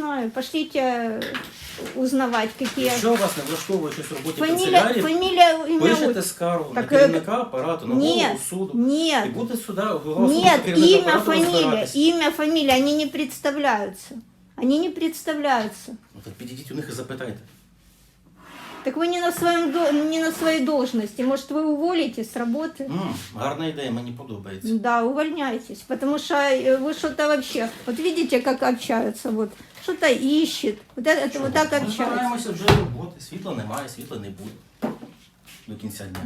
знаю. Пошлите узнавать, какие... Якщо вас не влаштовує щось в роботі Фамилия, канцелярії, фамилия, имя, пишете отчество. скаргу Так, на е, керівника апарату, на Ні, голову суду. І Нет, буде суда, голова суду нет, керівника имя, апарату фамилия, розбиратись. имя, фамилия, они не представляются. Они не представляются. Ну так підійдіть у них і запитайте. Так вы не на, своем, до- не на своей должности. Может, вы уволитесь с работы? М, гарна ідея, мені подобається. Да, увольняйтесь, потому что э, вы что-то вообще, вот видите, как общаются, вот, что-то ищет, вот это, это вот так Ми общаются. збираємося вже роботи. Світла немає, світла не буде до кінця дня.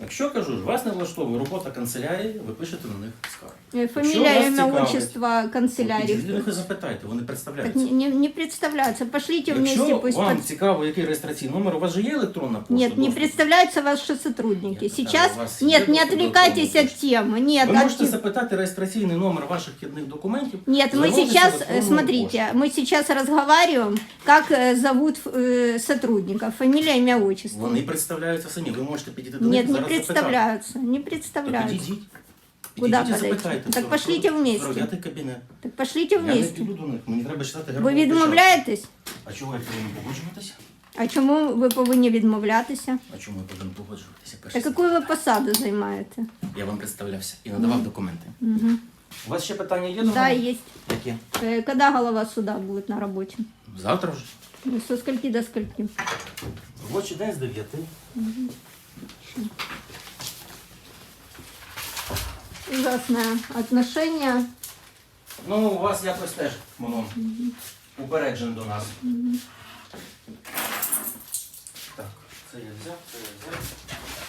Якщо кажу, ж, вас не влаштовує робота канцелярії, ви пишете на них скаргу. Э, Якщо Фамилия, вас имя, цікавить, отчество Підійдіть канцелярии. до них і запитайте, вони Так представляються. не, не, не представляются. Пошлите вместе, Якщо пусть вам под- цікаво, який реєстраційний номер, у вас же є електронна пошта? Нет, не доступ? представляются ваши сотрудники. Нет, Сейчас, у вас нет, есть не доступ до отвлекайтесь электронной от темы. Нет, Ви от можете те- запитати реєстраційний номер ваших вхідних документів. Нет, мы заводиться сейчас, в э, електронну смотрите, мы сейчас разговариваем, как э, зовут э, сотрудников, фамилия, имя, пошту. отчество. Вони представляються самі. Ви можете підійти до них Нет, і не зараз запитати. представляются, не представляются. підійдіть. Куда Підійдіть і подойти? запитайте. Так пошлите вместе. Дев'ятий кабінет. Так пошлите Я не вместе. піду до них, мені треба читати Ви гербовий відмовляєтесь? А чого я повинен погоджуватися? А чому ви повинні відмовлятися? А чому я повинен погоджуватися? Та Перше, яку ви посаду займаєте? Я вам представлявся і надавав документи. Угу. У вас ще питання є до Да, мене? есть. Які? Э, Когда голова суда будет на работе? Завтра вже. Ну, Со скольки до скольки? Робочий день з 9. Ужасное отношення. Ну, у вас якось теж воно Упереджен до нас. Так, це я взяв, це я взяв.